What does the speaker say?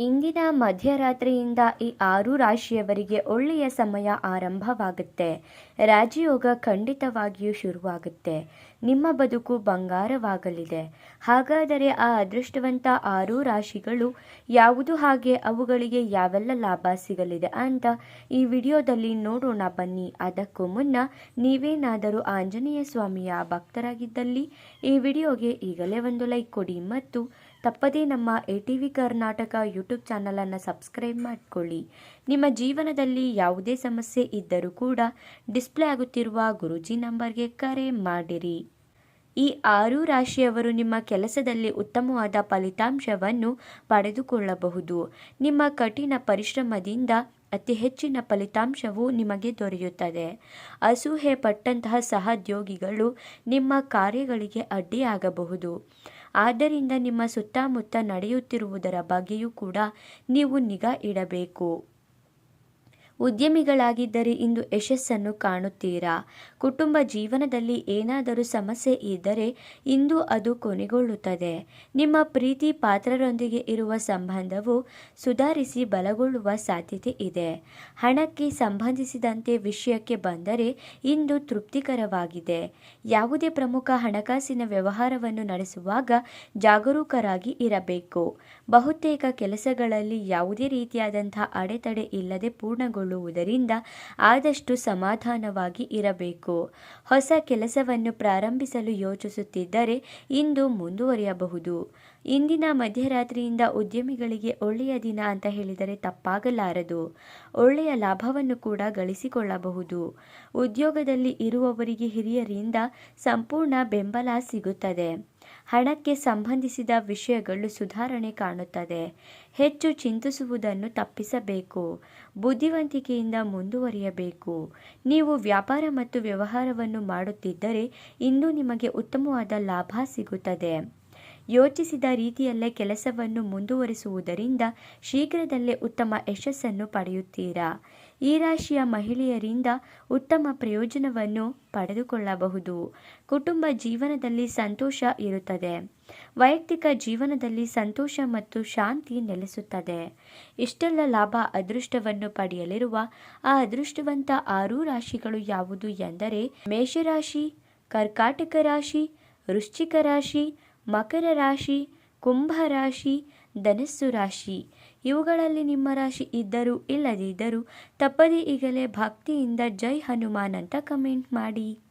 ಇಂದಿನ ಮಧ್ಯರಾತ್ರಿಯಿಂದ ಈ ಆರು ರಾಶಿಯವರಿಗೆ ಒಳ್ಳೆಯ ಸಮಯ ಆರಂಭವಾಗುತ್ತೆ. ರಾಜಯೋಗ ಖಂಡಿತವಾಗಿಯೂ ಶುರುವಾಗುತ್ತೆ. ನಿಮ್ಮ ಬದುಕು ಬಂಗಾರವಾಗಲಿದೆ. ಹಾಗಾದರೆ ಆ ಅದೃಷ್ಟವಂತ ಆರು ರಾಶಿಗಳು ಯಾವುದು ಹಾಗೆ ಅವುಗಳಿಗೆ ಯಾವೆಲ್ಲ ಲಾಭ ಸಿಗಲಿದೆ ಅಂತ ಈ ವಿಡಿಯೋದಲ್ಲಿ ನೋಡೋಣ ಬನ್ನಿ. ಅದಕ್ಕೂ ಮುನ್ನ ನೀವೇನಾದರೂ ಆಂಜನೇಯ ಸ್ವಾಮಿಯ ಭಕ್ತರಾಗಿದ್ದಲ್ಲಿ ಈ ವಿಡಿಯೋಗೆ ಈಗಲೇ ಒಂದು ಲೈಕ್ ಕೊಡಿ ಮತ್ತು ತಪ್ಪದೇ ನಮ್ಮ A T V Karnataka YouTube ಚಾನಲನ್ನು ಸಬ್ಸ್ಕ್ರೈಬ್ ಮಾಡಿಕೊಳ್ಳಿ. ನಿಮ್ಮ ಜೀವನದಲ್ಲಿ ಯಾವುದೇ ಸಮಸ್ಯೆ ಇದ್ದರೂ ಕೂಡ ಡಿಸ್ಪ್ಲೇ ಆಗುತ್ತಿರುವ ಗುರುಜಿ ನಂಬರ್ಗೆ ಕರೆ ಮಾಡಿರಿ. ಈ ಆರು ರಾಶಿಯವರು ನಿಮ್ಮ ಕೆಲಸದಲ್ಲಿ ಉತ್ತಮವಾದ ಫಲಿತಾಂಶವನ್ನು ಪಡೆದುಕೊಳ್ಳಬಹುದು. ನಿಮ್ಮ ಕಠಿಣ ಪರಿಶ್ರಮದಿಂದ ಅತಿ ಹೆಚ್ಚಿನ ಫಲಿತಾಂಶವು ನಿಮಗೆ ದೊರೆಯುತ್ತದೆ. ಅಸೂಹೆ ಪಟ್ಟಂತಹ ಸಹೋದ್ಯೋಗಿಗಳು ನಿಮ್ಮ ಕಾರ್ಯಗಳಿಗೆ ಅಡ್ಡಿಯಾಗಬಹುದು. ಆದ್ದರಿಂದ ನಿಮ್ಮ ಸುತ್ತಮುತ್ತ ನಡೆಯುತ್ತಿರುವುದರ ಬಗ್ಗೆಯೂ ಕೂಡ ನೀವು ನಿಗಾ ಇಡಬೇಕು. ಉದ್ಯಮಿಗಳಾಗಿದ್ದರೆ ಇಂದು ಯಶಸ್ಸನ್ನು ಕಾಣುತ್ತೀರಾ? ಕುಟುಂಬ ಜೀವನದಲ್ಲಿ ಏನಾದರೂ ಸಮಸ್ಯೆ ಇದ್ದರೆ ಇಂದು ಅದು ಕೊನೆಗೊಳ್ಳುತ್ತದೆ. ನಿಮ್ಮ ಪ್ರೀತಿ ಪಾತ್ರರೊಂದಿಗೆ ಇರುವ ಸಂಬಂಧವು ಸುಧಾರಿಸಿ ಬಲಗೊಳ್ಳುವ ಸಾಧ್ಯತೆ ಇದೆ. ಹಣಕ್ಕೆ ಸಂಬಂಧಿಸಿದಂತೆ ವಿಷಯಕ್ಕೆ ಬಂದರೆ ಇಂದು ತೃಪ್ತಿಕರವಾಗಿದೆ. ಯಾವುದೇ ಪ್ರಮುಖ ಹಣಕಾಸಿನ ವ್ಯವಹಾರವನ್ನು ನಡೆಸುವಾಗ ಜಾಗರೂಕರಾಗಿ ಇರಬೇಕು. ಬಹುತೇಕ ಕೆಲಸಗಳಲ್ಲಿ ಯಾವುದೇ ರೀತಿಯಾದಂಥ ಅಡೆತಡೆ ಇಲ್ಲದೆ ಪೂರ್ಣಗೊಳ್ಳುವುದರಿಂದ ಆದಷ್ಟು ಸಮಾಧಾನವಾಗಿ ಇರಬೇಕು. ಹೊಸ ಕೆಲಸವನ್ನು ಪ್ರಾರಂಭಿಸಲು ಯೋಚಿಸುತ್ತಿದ್ದರೆ ಇಂದು ಮುಂದುವರಿಯಬಹುದು. ಇಂದಿನ ಮಧ್ಯರಾತ್ರಿಯಿಂದ ಉದ್ಯಮಿಗಳಿಗೆ ಒಳ್ಳೆಯ ದಿನ ಅಂತ ಹೇಳಿದರೆ ತಪ್ಪಾಗಲಾರದು. ಒಳ್ಳೆಯ ಲಾಭವನ್ನು ಕೂಡ ಗಳಿಸಿಕೊಳ್ಳಬಹುದು. ಉದ್ಯೋಗದಲ್ಲಿ ಇರುವವರಿಗೆ ಹಿರಿಯರಿಂದ ಸಂಪೂರ್ಣ ಬೆಂಬಲ ಸಿಗುತ್ತದೆ. ಹಣಕ್ಕೆ ಸಂಬಂಧಿಸಿದ ವಿಷಯಗಳು ಸುಧಾರಣೆ ಕಾಣುತ್ತದೆ. ಹೆಚ್ಚು ಚಿಂತಿಸುವುದನ್ನು ತಪ್ಪಿಸಬೇಕು. ಬುದ್ಧಿವಂತಿಕೆಯಿಂದ ಮುಂದುವರಿಯಬೇಕು. ನೀವು ವ್ಯಾಪಾರ ಮತ್ತು ವ್ಯವಹಾರವನ್ನು ಮಾಡುತ್ತಿದ್ದರೆ ಇಂದು ನಿಮಗೆ ಉತ್ತಮವಾದ ಲಾಭ ಸಿಗುತ್ತದೆ. ಯೋಚಿಸಿದ ರೀತಿಯಲ್ಲೇ ಕೆಲಸವನ್ನು ಮುಂದುವರಿಸುವುದರಿಂದ ಶೀಘ್ರದಲ್ಲೇ ಉತ್ತಮ ಯಶಸ್ಸನ್ನು ಪಡೆಯುತ್ತೀರಾ? ಈ ರಾಶಿಯ ಮಹಿಳೆಯರಿಂದ ಉತ್ತಮ ಪ್ರಯೋಜನವನ್ನು ಪಡೆದುಕೊಳ್ಳಬಹುದು. ಕುಟುಂಬ ಜೀವನದಲ್ಲಿ ಸಂತೋಷ ಇರುತ್ತದೆ. ವೈಯಕ್ತಿಕ ಜೀವನದಲ್ಲಿ ಸಂತೋಷ ಮತ್ತು ಶಾಂತಿ ನೆಲೆಸುತ್ತದೆ. ಇಷ್ಟೆಲ್ಲ ಲಾಭ, ಅದೃಷ್ಟವನ್ನು ಪಡೆಯಲಿರುವ ಆ ಅದೃಷ್ಟವಂತ ಆರು ರಾಶಿಗಳು ಯಾವುದು ಎಂದರೆ ಮೇಷರಾಶಿ, ಕರ್ಕಾಟಕ ರಾಶಿ, ವೃಶ್ಚಿಕ ರಾಶಿ ಮಕರ ರಾಶಿ, ಕುಂಭ ರಾಶಿ, ಧನಸ್ಸು ರಾಶಿ. ಇವುಗಳಲ್ಲಿ ನಿಮ್ಮ ರಾಶಿ ಇದ್ದರೂ ಇಲ್ಲದಿದ್ದರೂ ತಪ್ಪದೇ ಈಗಲೇ ಭಕ್ತಿಯಿಂದ ಜೈ ಹನುಮಾನ್ ಅಂತ ಕಮೆಂಟ್ ಮಾಡಿ.